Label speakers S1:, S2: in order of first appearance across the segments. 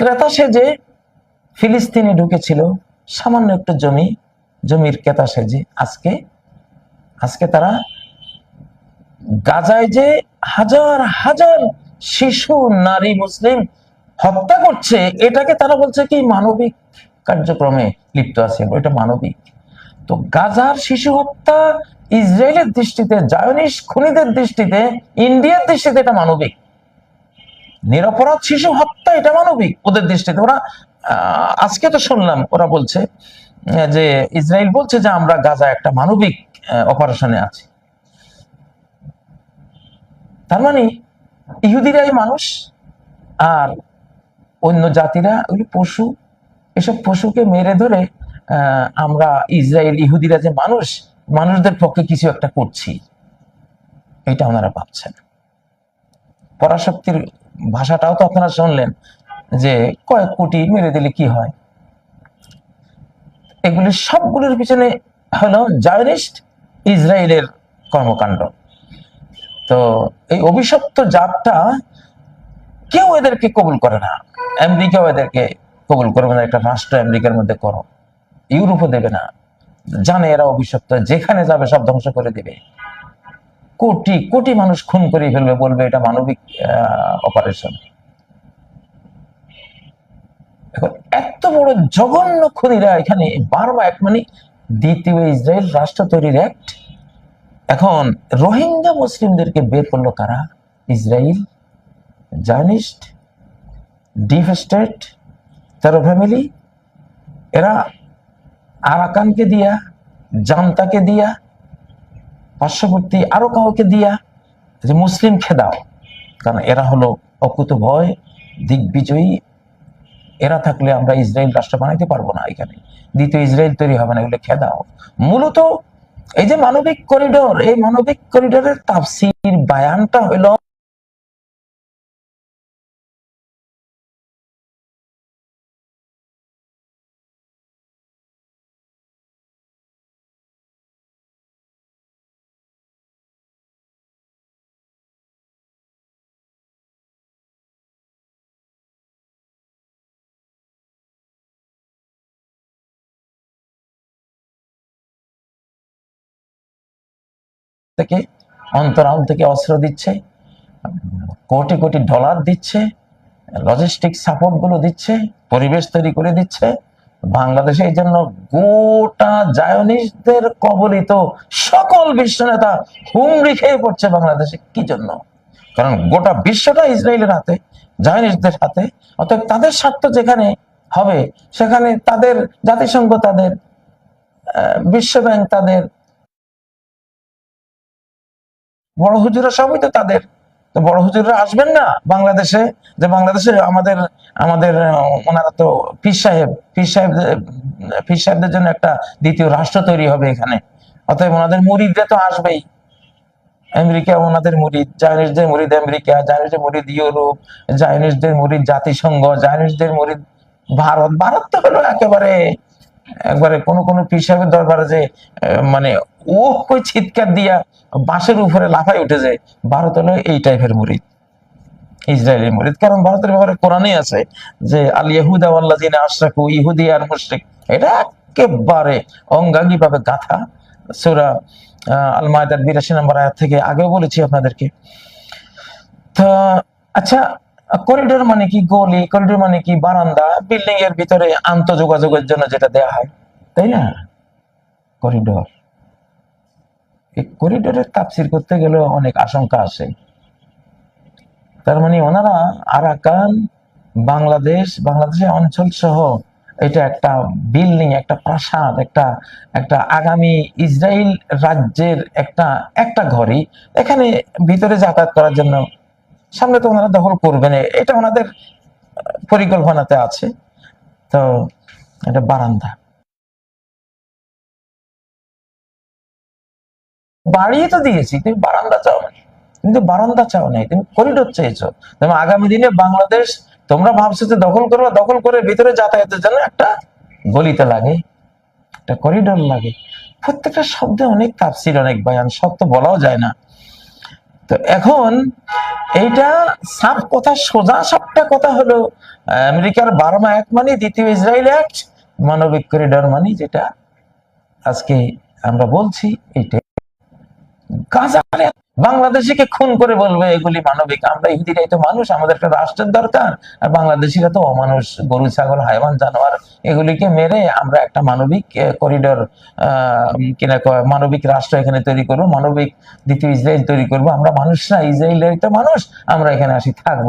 S1: ক্রেতা সেজে ফিলিস্তিনে ঢুকেছিল, সামান্য একটু জমি, জমির ক্রেতা সেজে। আজকে আজকে তারা গাজায় যে হাজার হাজার শিশু, নারী, মুসলিম হত্যা করছে, এটাকে তারা বলছে কি মানবিক কার্যক্রমে লিপ্ত আছে, এটা মানবিক। তো গাজার শিশু হত্যা ইসরায়েলের দৃষ্টিতে, জায়নিস খুনিদের দৃষ্টিতে, ইন্ডিয়ার দৃষ্টিতে এটা মানবিক। নিরপরাধ শিশু হত্যা, এটা মানবিক ওদের দৃষ্টিতে। ওরা আজকে তো শুনলাম, ওরা বলছে যে ইসরায়েল বলছে যে আমরা গাজা একটা মানবিক অপারেশনে আছি। তার মানে ইহুদিরাই মানুষ আর অন্য জাতিরা, ওই পশু, এসব পশুকে মেরে ধরে আমরা ইসরায়েল ইহুদিরা যে মানুষ, মানুষদের পক্ষে কিছু একটা করছি। এটা ওনারা ভাবছেন। পরাশক্তির ভাষাটাও তো আপনারা শুনলেন যে কয়েক কোটি মেরে দিলে কি হয়? এগুলি সবগুলোর পিছনে হলো জায়নিস্ট ইসরায়েলের কর্মকাণ্ড। তো এই অভিশপ্ত জাতটা কেউ এদেরকে কবুল করে না। আমেরিকাও এদেরকে কবুল করবে না, একটা রাষ্ট্র আমেরিকার মধ্যে করো ইউরোপও দেবে না। জানে এরা অভিশপ্ত, যেখানে যাবে সব ধ্বংস করে দেবে। কোটি কোটি মানুষ খুন করে ফেলবে বলবে এটা মানবিক অপারেশন এখন এত বড় জঘন্য খুনিরা এখানে, বারবার এক মানে দ্বিতীয় ইসরায়েল রাষ্ট্র তৈরির অ্যাক্ট এখন রোহিঙ্গা মুসলিমদেরকে বের করল কারা? ইসরায়েল, জার্নিস্ট ডিপ স্টেট তেরো ফ্যামিলি এরা আরাকানকে দিয়া, জান্তাকে দিয়া পার্শ্ববর্তী আরও কাউকে দিয়া যে মুসলিম খেদাও কারণ এরা হলো অকুত ভয়, দিগ্বিজয়ী। এরা থাকলে আমরা ইসরায়েল রাষ্ট্র বানাইতে পারব না এখানে। দ্বিতীয়, ইসরায়েল তৈরি হবে না, এগুলো খেদাও মূলত এই যে মানবিক করিডোর, এই মানবিক করিডোরের তাফসির, বায়ানটা হলো থেকে অন্তরাল থেকে অস্ত্র দিচ্ছে কোটি কোটি ডলার দিচ্ছে লজিস্টিক সাপোর্টগুলো দিচ্ছে পরিবেশ তৈরি করে দিচ্ছে। বাংলাদেশে এই জন্য গোটা জায়নিস্টদের কবলিত সকল বিশ্ব নেতা হুমড়ি খেয়ে পড়ছে বাংলাদেশে। কি জন্য? কারণ গোটা বিশ্বটা ইসরায়েলের হাতে জায়নিস্টদের হাতে অতএব তাদের স্বার্থ যেখানে হবে সেখানে তাদের জাতিসংঘ তাদের আহ, বিশ্ব ব্যাংক তাদের বড় হুজুরা সবই তো তাদের। তো বড় হুজুররা আসবেন না বাংলাদেশে, যে বাংলাদেশে আমাদের আমাদের ওনারা তো পীর সাহেব পীর সাহেব, পীর সাহেবদের জন্য একটা দ্বিতীয় রাষ্ট্র তৈরি হবে এখানে। অতএব ওনাদের মুরিদরা তো আসবেই। আমেরিকা ওনাদের মুরিদ জায়নিসদের মুরিদ আমেরিকা জায়নিসদের মুরিদ ইউরোপ জায়নিসদের মুরিদ জাতিসংঘ জায়নিসদের মুরিদ ভারত। ভারত তো হলো একেবারে একবারে কোন কোন পীর সাহেবের দরবারে যে মানে ও কই চিৎকার দিয়া বাঁশের উপরে লাফাই উঠে যায়। ভারত হলো এই টাইপের মুরিদ ইসরায়েলের মুরিদ। কারণ ভারতের ব্যাপারে কোরআনেই আছে যে, আল ইহুদা ওয়াল্লাযিনা আশরাকু ইহুদি আর মুশরিক। এটা একেবারে অঙ্গাঙ্গি ভাবে গাথা। সূরা আল মায়দার 82 নম্বর আয়াত থেকে আগেও বলেছি আপনাদেরকে। তো আচ্ছা করিডোর মানে কি গলি? করিডোর মানে কি বারান্দা? বিল্ডিং এর ভিতরে আন্তঃযোগাযোগের জন্য যেটা দেয়া হয়, তাই না? করিডোর এই করিডোরের তাফসির করতে গেলে অনেক আশঙ্কা আসে তার মানে ওনারা আরাকান, বাংলাদেশ, বাংলাদেশের অঞ্চল সহ এটা একটা বিল্ডিং একটা প্রাসাদ, একটা একটা আগামী ইসরায়েল রাজ্যের একটা একটা ঘরই এখানে ভিতরে যাতায়াত করার জন্য সামনে তো ওনারা দখল করবেন। এটা ওনাদের পরিকল্পনাতে আছে। তো এটা বারান্দা। বাড়িয়ে তো দিয়েছি তুমি বারান্দা চাও কিন্তু বারান্দা চাও নাই, তুমি করিডোর চেয়েছো তুমি আগামী দিনে বাংলাদেশ, তোমরা ভাবছ যে দখল করবে, দখল করে ভিতরে যাতায়াতের জন্য একটা গলিতে লাগে, একটা করিডোর লাগে। প্রত্যেকটা শব্দে অনেক তাফসির, অনেক বয়ান সব তো বলাও যায় না। তো এখন এইটা সাপ কথা, সোজা সাপটা কথা হলো, আমেরিকার বার্মা এক মানে দ্বিতীয় ইসরায়েল এক, মানবিক করিডর মানে যেটা আজকে আমরা বলছি এইটা গাজারে বাংলাদেশিকে খুন করে বলবে এগুলি মানবিক? আমরা ইহুদিরাই তো মানুষ, আমাদের একটা রাষ্ট্রের দরকার। আর বাংলাদেশিরা তো অমানুষ, গরু, ছাগল, হাইওয়ান, জানোয়ার, এগুলিকে মেরে আমরা একটা মানবিক করিডোর কিনা মানবিক রাষ্ট্র এখানে তৈরি করব, মানবিক দ্বিতীয় ইসরায়েল তৈরি করব। আমরা মানুষরা ইসরায়েলের তো মানুষ, আমরা এখানে আসি থাকব।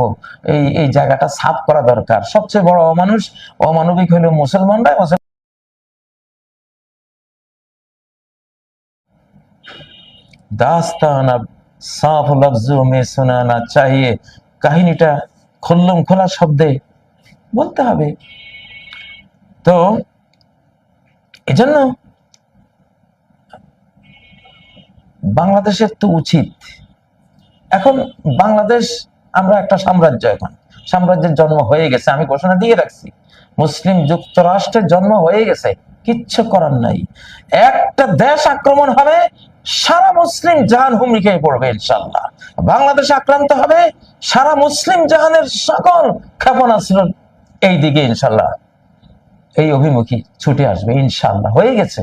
S1: এই এই জায়গাটা সাফ করা দরকার। সবচেয়ে বড় অমানুষ, অমানবিক হলো মুসলমানরা মুসলমান দাস্তান আব সাফ লফজু মে শোনানা চাহিয়ে কাহিনীটা খুল্লম খোলা শব্দে বলতে হবে। তো এজন্য বাংলাদেশের তো উচিত। এখন বাংলাদেশ আমরা একটা সাম্রাজ্য এখন। সাম্রাজ্যের জন্ম হয়ে গেছে, আমি ঘোষণা দিয়ে রাখছি। মুসলিম যুক্তরাষ্ট্রের জন্ম হয়ে গেছে, কিচ্ছু করার নাই। একটা দেশ আক্রমণ হবে সারা মুসলিম জাহান খেয়ে পড়বে ইনশাল্লাহ বাংলাদেশ আক্রান্ত হবে সারা মুসলিম জাহানের সকল ক্ষেপণাস্ত্র এই দিকে ইনশাল্লাহ এই অভিমুখী ছুটে আসবে ইনশাল্লাহ হয়ে গেছে।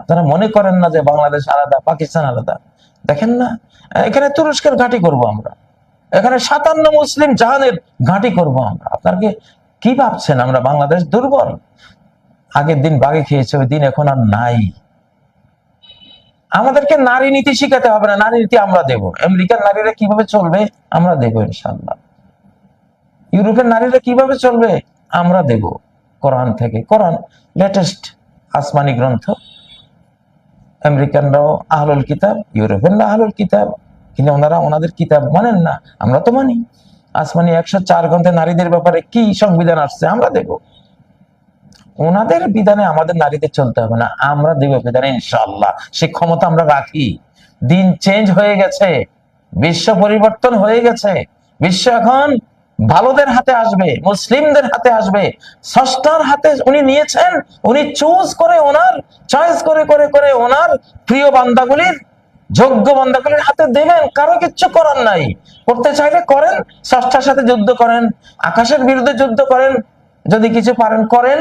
S1: আপনারা মনে করেন না যে বাংলাদেশ আলাদা, পাকিস্তান আলাদা? দেখেন না, এখানে তুরস্কের ঘাঁটি করব আমরা। এখানে সাতান্ন মুসলিম জাহানের ঘাঁটি করব আমরা। আপনার কি কি ভাবছেন? আমরা বাংলাদেশ দুর্বল? আগের দিন বাগে খেয়েছে, ওই দিন এখন আর নাই। আমাদেরকে নারী নীতি শিখাতে হবে না, নারী নীতি আমরা দেব। আমেরিকার নারীরা কীভাবে চলবে, আমরা দেব ইনশাল্লাহ ইউরোপের নারীরা কীভাবে চলবে, আমরা দেব। কোরআন থেকে, কোরআন লেটেস্ট আসমানি গ্রন্থ। আমেরিকানরাও আহলুল কিতাব ইউরোপিয়ানরা আহলুল কিতাব। কিন্তু ওনারা ওনাদের কিতাব মানেন না, আমরা তো মানি। আসমানি একশো চার গ্রন্থে নারীদের ব্যাপারে কি সংবিধান আসছে, আমরা দেব। ওনাদের বিধানে আমাদের নারীদের চলতে হবে না। আমরা দেব বিধানে ইনশাল্লাহ সে ক্ষমতা আমরা রাখি। দিন চেঞ্জ হয়ে গেছে। বিশ্ব পরিবর্তন হয়ে গেছে। বিশ্ব এখন ভালোদের হাতে আসবে, মুসলিমদের হাতে আসবে। ষষ্ঠার হাতে উনি নিয়েছেন, উনি চুজ করে ওনার চয়েস করে করে করে ওনার প্রিয় বান্দাগুলির, যোগ্য বান্দাগুলির হাতে দেবেন। কারও কিচ্ছু করার নাই। করতে চাইলে করেন, ষষ্ঠার সাথে যুদ্ধ করেন, আকাশের বিরুদ্ধে যুদ্ধ করেন, যদি কিছু পারেন করেন।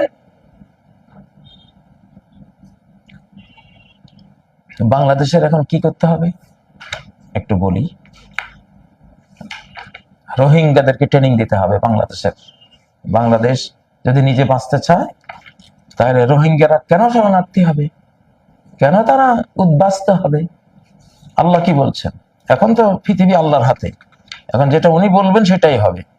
S1: বাংলাদেশের এখন কি করতে হবে? একটু বলি। রোহিঙ্গাদেরকে ট্রেনিং দিতে হবে বাংলাদেশের। বাংলাদেশ যদি নিজে বাঁচতে চায়, তাহলে রোহিঙ্গারা কেন শরণার্থী হবে? কেন তারা উদ্বাস্ত হবে? আল্লাহ কি বলছেন? এখন তো পৃথিবী আল্লাহর হাতে। এখন যেটা উনি বলবেন সেটাই হবে।